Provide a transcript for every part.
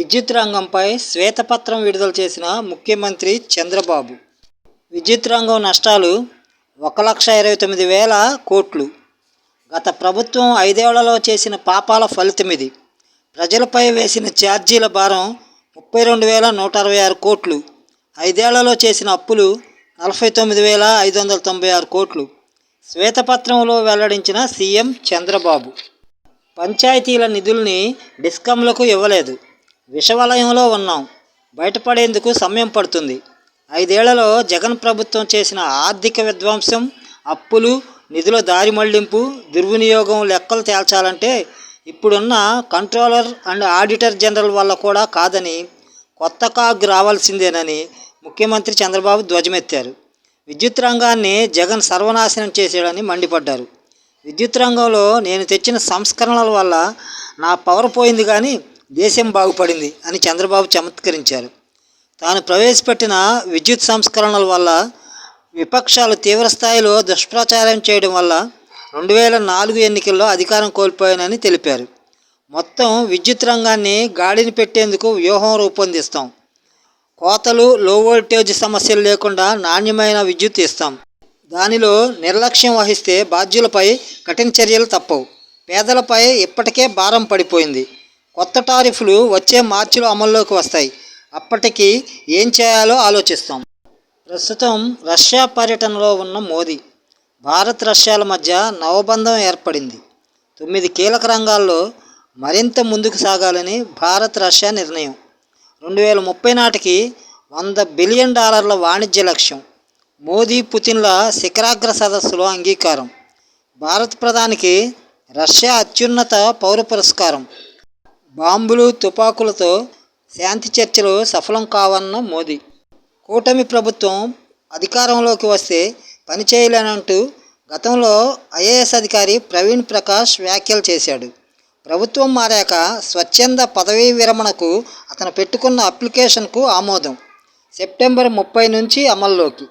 విద్యుత్ రంగంపై శ్వేతపత్రం విడుదల చేసిన ముఖ్యమంత్రి చంద్రబాబు. విద్యుత్ రంగం నష్టాలు ఒక లక్ష ఇరవై తొమ్మిది వేల కోట్లు. గత ప్రభుత్వం ఐదేళ్ళలో చేసిన పాపాల ఫలితం ఇది. ప్రజలపై వేసిన ఛార్జీల భారం ముప్పై రెండు వేల నూట అరవై ఆరు కోట్లు. ఐదేళ్ళలో చేసిన అప్పులు నలభై తొమ్మిది వేల ఐదు వందల తొంభై ఆరు కోట్లు. శ్వేతపత్రంలో వెల్లడించిన సీఎం చంద్రబాబు. పంచాయతీల నిధుల్ని డిస్కంలకు ఇవ్వలేదు. విషవలయంలో ఉన్నాం. బయటపడేందుకు సమయం పడుతుంది. ఐదేళ్ళలో జగన్ ప్రభుత్వం చేసిన ఆర్థిక విధ్వంసం అప్పులు నిధుల దారి మళ్ళింపు దుర్వినియోగం లెక్కలు తేల్చాలంటే ఇప్పుడున్న కంట్రోలర్ అండ్ ఆడిటర్ జనరల్ వల్ల కూడా కాదని కొత్త కాగ్ రావాల్సిందేనని ముఖ్యమంత్రి చంద్రబాబు ధ్వజమెత్తారు. విద్యుత్ రంగాన్ని జగన్ సర్వనాశనం చేశాడని మండిపడ్డారు. విద్యుత్ రంగంలో నేను తెచ్చిన సంస్కరణల వల్ల నా పవర్ పోయింది కానీ దేశం బాగుపడింది అని చంద్రబాబు చమత్కరించారు. తాను ప్రవేశపెట్టిన విద్యుత్ సంస్కరణల వల్ల విపక్షాలు తీవ్రస్థాయిలో దుష్ప్రచారం చేయడం వల్ల రెండు వేల నాలుగు ఎన్నికల్లో అధికారం కోల్పోయానని తెలిపారు. మొత్తం విద్యుత్ రంగాన్ని గాడిని పెట్టేందుకు వ్యూహం రూపొందిస్తాం. కోతలు లో వోల్టేజ్ సమస్యలు లేకుండా నాణ్యమైన విద్యుత్ ఇస్తాం. దానిలో నిర్లక్ష్యం వహిస్తే బాధ్యులపై కఠిన చర్యలు తప్పవు. పేదలపై ఇప్పటికే భారం పడిపోయింది. కొత్త టారిఫ్లు వచ్చే మార్చిలో అమల్లోకి వస్తాయి. అప్పటికి ఏం చేయాలో ఆలోచిస్తాం. ప్రస్తుతం రష్యా పర్యటనలో ఉన్న మోదీ భారత్ రష్యాల మధ్య నవబంధం ఏర్పడింది. తొమ్మిది కీలక రంగాల్లో మరింత ముందుకు సాగాలని భారత్ రష్యా నిర్ణయం. రెండు వేల ముప్పై నాటికి వంద బిలియన్ డాలర్ల వాణిజ్య లక్ష్యం. మోదీ పుతిన్ల శిఖరాగ్ర సదస్సులో అంగీకారం. భారత ప్రధానికి రష్యా అత్యున్నత పౌర పురస్కారం. బాంబులు తుపాకులతో శాంతి చర్చలు సఫలం కావన్న మోదీ. కూటమి ప్రభుత్వం అధికారంలోకి వస్తే పని చేయలేనంటూ గతంలో ఐఏఎస్ అధికారి ప్రవీణ్ ప్రకాష్ వ్యాఖ్యలు చేశాడు. ప్రభుత్వం మారాక స్వచ్ఛంద పదవీ విరమణకు అతను పెట్టుకున్న అప్లికేషన్కు ఆమోదం. సెప్టెంబర్ ముప్పై నుంచి అమల్లోకి.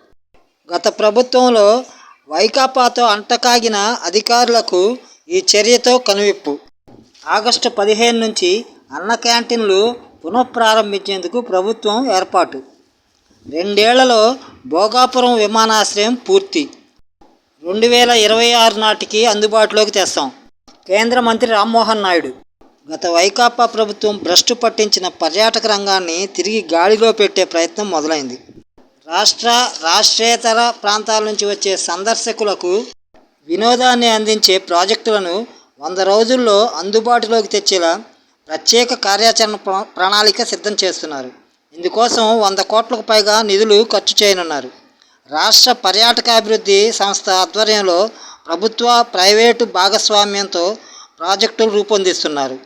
గత ప్రభుత్వంలో వైకాపాతో అంటకాగిన అధికారులకు ఈ చర్యతో కనువిప్పు. ఆగస్టు పదిహేను నుంచి అన్న క్యాంటీన్లు పునఃప్రారంభించేందుకు ప్రభుత్వం ఏర్పాటు. రెండేళ్ళలో భోగాపురం విమానాశ్రయం పూర్తి. రెండు వేల ఇరవై ఆరు నాటికి అందుబాటులోకి తెస్తాం. కేంద్ర మంత్రి రామ్మోహన్ నాయుడు. గత వైకాపా ప్రభుత్వం భ్రష్టు పట్టించిన పర్యాటక రంగాన్ని తిరిగి గాడిలో పెట్టే ప్రయత్నం మొదలైంది. రాష్ట్ర రాష్ట్రేతర ప్రాంతాల నుంచి వచ్చే సందర్శకులకు వినోదాన్ని అందించే ప్రాజెక్టులను వంద రోజుల్లో అందుబాటులోకి తెచ్చేలా ప్రత్యేక కార్యాచరణ ప్ర- ప్రణాళిక సిద్ధం చేస్తున్నారు. ఇందుకోసం వంద కోట్లకు పైగా నిధులు ఖర్చు చేయనున్నారు. రాష్ట్ర పర్యాటకాభివృద్ధి సంస్థ ఆధ్వర్యంలో ప్రభుత్వ ప్రైవేటు భాగస్వామ్యంతో ప్రాజెక్టులు రూపొందిస్తున్నారు.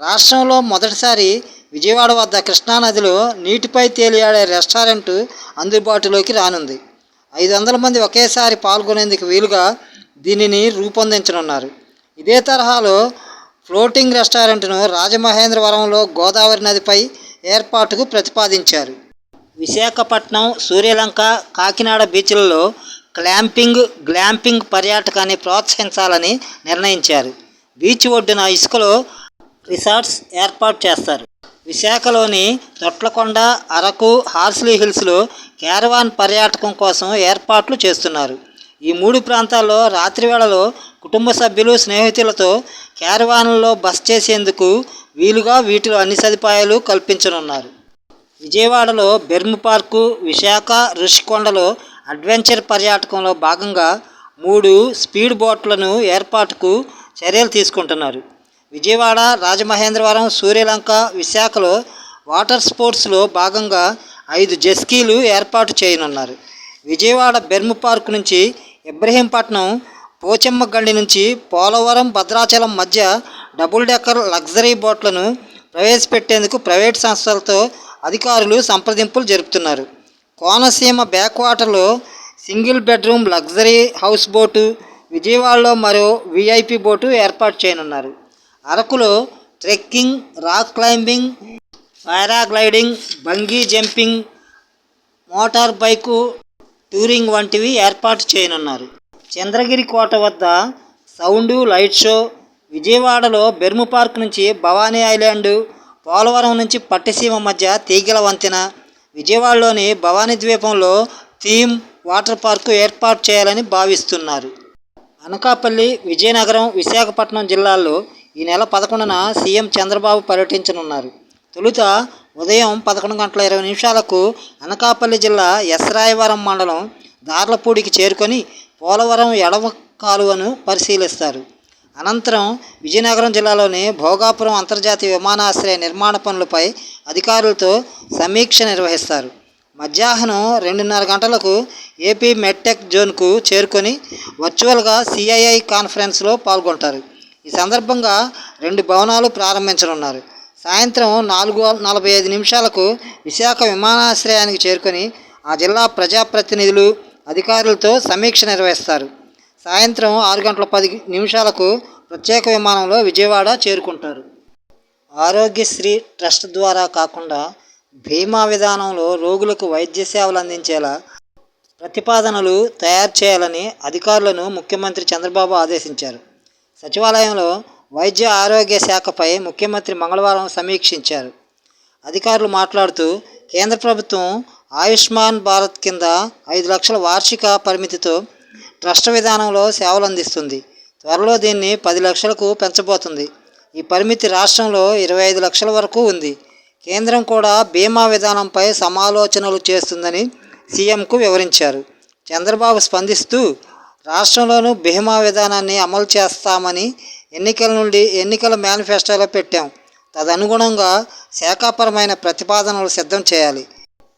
రాష్ట్రంలో మొదటిసారి విజయవాడ వద్ద కృష్ణానదిలో నీటిపై తేలియాడే రెస్టారెంట్ అందుబాటులోకి రానుంది. ఐదు వందల మంది ఒకేసారి పాల్గొనేందుకు వీలుగా దీనిని రూపొందించనున్నారు. ఇదే తరహాలో ఫ్లోటింగ్ రెస్టారెంట్ను రాజమహేంద్రవరంలో గోదావరి నదిపై ఏర్పాటుకు ప్రతిపాదించారు. విశాఖపట్నం సూర్యలంక కాకినాడ బీచ్లలో క్లాంపింగ్ గ్లాంపింగ్ పర్యాటకాన్ని ప్రోత్సహించాలని నిర్ణయించారు. బీచ్ ఒడ్డున ఇసుకలో రిసార్ట్స్ ఏర్పాటు చేస్తారు. విశాఖలోని తొట్లకొండ అరకు హార్స్లీ హిల్స్లో క్యారవాన్ పర్యాటకం కోసం ఏర్పాట్లు చేస్తున్నారు. ఈ మూడు ప్రాంతాల్లో రాత్రి వేళలో కుటుంబ సభ్యులు స్నేహితులతో క్యారవాన్లలో బస చేసేందుకు వీలుగా వీటిలో అన్ని సదుపాయాలు కల్పించనున్నారు. విజయవాడలో బెర్మ్ పార్కు విశాఖ ఋషికొండలో అడ్వెంచర్ పర్యాటకంలో భాగంగా మూడు స్పీడ్ బోట్లను ఏర్పాటుకు చర్యలు తీసుకుంటున్నారు. విజయవాడ రాజమహేంద్రవరం సూర్యలంక విశాఖలో వాటర్ స్పోర్ట్స్లో భాగంగా ఐదు జెస్కీలు ఏర్పాటు చేయనున్నారు. విజయవాడ బెర్మ్ పార్క్ నుంచి ఇబ్రహీంపట్నం పోచమ్మ గండి నుంచి పోలవరం భద్రాచలం మధ్య డబుల్ డెక్కర్ లగ్జరీ బోట్లను ప్రవేశపెట్టేందుకు ప్రైవేట్ సంస్థలతో అధికారులు సంప్రదింపులు జరుపుతున్నారు. కోనసీమ బ్యాక్ వాటర్లో single bedroom luxury house boat విజయవాడలో మరో విఐపి బోటు ఏర్పాటు చేయనున్నారు. అరకులో trekking rock climbing paragliding bungee jumping motor bike touring వంటివి ఏర్పాటు చేయనున్నారు. చంద్రగిరి కోట వద్ద సౌండు లైట్ షో విజయవాడలో బెర్ము పార్క్ నుంచి భవానీ ఐలాండ్ పోలవరం నుంచి పట్టిసీమ మధ్య తీగల వంతెన విజయవాడలోని భవానీ ద్వీపంలో థీమ్ వాటర్ పార్కు ఏర్పాటు చేయాలని భావిస్తున్నారు. అనకాపల్లి విజయనగరం విశాఖపట్నం జిల్లాల్లో ఈ నెల పదకొండున సీఎం చంద్రబాబు పర్యటించనున్నారు. తొలుత ఉదయం పదకొండు గంటల ఇరవై నిమిషాలకు అనకాపల్లి జిల్లా ఎస్రాయవరం మండలం దార్లపూడికి చేరుకొని పోలవరం ఎడమ కాలువను పరిశీలిస్తారు. అనంతరం విజయనగరం జిల్లాలోని భోగాపురం అంతర్జాతీయ విమానాశ్రయ నిర్మాణ పనులపై అధికారులతో సమీక్ష నిర్వహిస్తారు. మధ్యాహ్నం రెండున్నర గంటలకు ఏపీ మెడ్టెక్ జోన్కు చేరుకొని వర్చువల్గా సిఐఐ కాన్ఫరెన్స్లో పాల్గొంటారు. ఈ సందర్భంగా రెండు భవనాలు ప్రారంభించనున్నారు. సాయంత్రం నాలుగు నలభై ఐదు నిమిషాలకు విశాఖ విమానాశ్రయానికి చేరుకొని ఆ జిల్లా ప్రజాప్రతినిధులు అధికారులతో సమీక్ష నిర్వహిస్తారు. సాయంత్రం ఆరు గంటల పది నిమిషాలకు ప్రత్యేక విమానంలో విజయవాడ చేరుకుంటారు. ఆరోగ్యశ్రీ ట్రస్ట్ ద్వారా కాకుండా బీమా విధానంలో రోగులకు వైద్య సేవలు అందించేలా ప్రతిపాదనలు తయారు చేయాలని అధికారులను ముఖ్యమంత్రి చంద్రబాబు ఆదేశించారు. సచివాలయంలో వైద్య ఆరోగ్య శాఖపై ముఖ్యమంత్రి మంగళవారం సమీక్షించారు. అధికారులు మాట్లాడుతూ కేంద్ర ప్రభుత్వం ఆయుష్మాన్ భారత్ కింద ఐదు లక్షల వార్షిక పరిమితితో ట్రస్ట్ విధానంలో సేవలు అందిస్తుంది. త్వరలో దీన్ని పది లక్షలకు పెంచబోతుంది. ఈ పరిమితి రాష్ట్రంలో ఇరవై ఐదు లక్షల వరకు ఉంది. కేంద్రం కూడా బీమా విధానంపై సమాలోచనలు చేస్తుందని సీఎంకు వివరించారు. చంద్రబాబు స్పందిస్తూ రాష్ట్రంలోనూ బీమా విధానాన్ని అమలు చేస్తామని ఎన్నికల నుండి ఎన్నికల మేనిఫెస్టోలో పెట్టాం. తదనుగుణంగా శాఖాపరమైన ప్రతిపాదనలు సిద్ధం చేయాలి.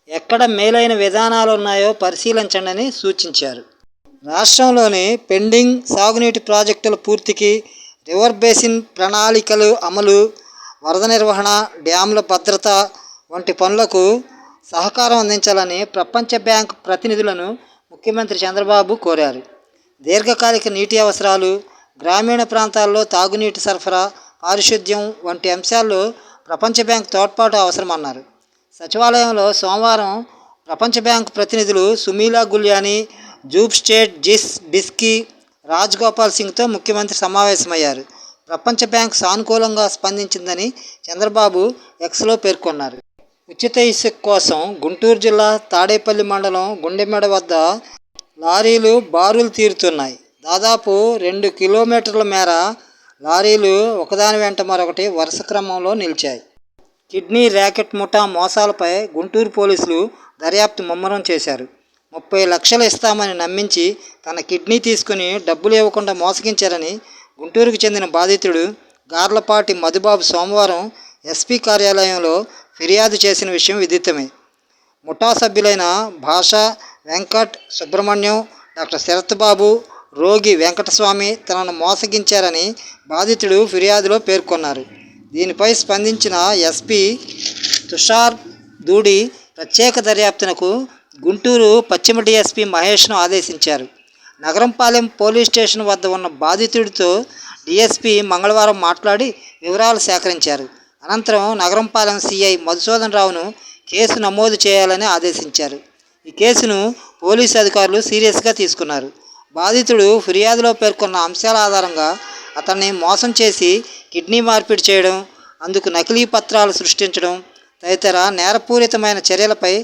ఎక్కడ మేలైన విధానాలు ఉన్నాయో పరిశీలించండి సూచించారు. రాష్ట్రంలోని పెండింగ్ సాగునీటి ప్రాజెక్టుల పూర్తికి రివర్ బేసిన్ ప్రణాళికలు అమలు వరద నిర్వహణ డ్యామ్ల భద్రత వంటి పనులకు సహకారం అందించాలని ప్రపంచ బ్యాంక్ ప్రతినిధులను ముఖ్యమంత్రి చంద్రబాబు కోరారు. దీర్ఘకాలిక నీటి అవసరాలు గ్రామీణ ప్రాంతాల్లో తాగునీటి సరఫరా పారిశుద్ధ్యం వంటి అంశాల్లో ప్రపంచ బ్యాంక్ తోడ్పాటు అవసరమన్నారు. సచివాలయంలో సోమవారం ప్రపంచ బ్యాంక్ ప్రతినిధులు సుమీలా గుల్యాని జూబ్ స్టేట్ జిస్ బిస్కీ రాజ్ గోపాల్ సింగ్తో ముఖ్యమంత్రి సమావేశమయ్యారు. ప్రపంచ బ్యాంక్ సానుకూలంగా స్పందించిందని చంద్రబాబు ఎక్స్లో పేర్కొన్నారు. ఉచిత ఇసుక కోసం గుంటూరు జిల్లా తాడేపల్లి మండలం గుండెమెడ వద్ద లారీలు బారులు తీరుతున్నాయి. దాదాపు రెండు కిలోమీటర్ల మేర లారీలు ఒకదాని వెంట మరొకటి వరుస క్రమంలో నిలిచాయి. కిడ్నీ ర్యాకెట్ ముఠా మోసాలపై గుంటూరు పోలీసులు దర్యాప్తు ముమ్మరం చేశారు. ముప్పై లక్షలు ఇస్తామని నమ్మించి తన కిడ్నీ తీసుకుని డబ్బులు ఇవ్వకుండా మోసగించారని గుంటూరుకు చెందిన బాధితుడు గార్లపాటి మధుబాబు సోమవారం ఎస్పీ కార్యాలయంలో ఫిర్యాదు చేసిన విషయం విదితమే. ముఠా సభ్యులైన భాష వెంకట్ సుబ్రహ్మణ్యం డాక్టర్ శరత్ బాబు రోగి వెంకటస్వామి తనను మోసగించారని బాధితుడు ఫిర్యాదులో పేర్కొన్నారు. దీనిపై స్పందించిన ఎస్పీ తుషార్ దూడి ప్రత్యేక దర్యాప్తునకు గుంటూరు పశ్చిమ డిఎస్పీ మహేష్ను ఆదేశించారు. నగరంపాలెం పోలీస్ స్టేషన్ వద్ద ఉన్న బాధితుడితో డిఎస్పీ మంగళవారం మాట్లాడి వివరాలు సేకరించారు. అనంతరం నగరంపాలెం సిఐ మధుసూదన్ రావును కేసు నమోదు చేయాలని ఆదేశించారు. ఈ కేసును పోలీసు అధికారులు సీరియస్గా తీసుకున్నారు. బాధితుడు ఫిర్యాదులో పేర్కొన్న అంశాల ఆధారంగా అతన్ని మోసం చేసి కిడ్నీ మార్పిడి చేయడం అందుకు నకిలీ పత్రాలు సృష్టించడం తదితర నేరపూరితమైన చర్యలపై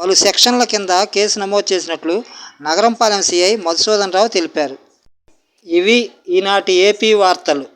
పలు సెక్షన్ల కింద కేసు నమోదు చేసినట్లు నగరంపాలెం సిఐ మధుసూదన్ రావు తెలిపారు. ఇవి ఈనాటి ఏపీ వార్తలు.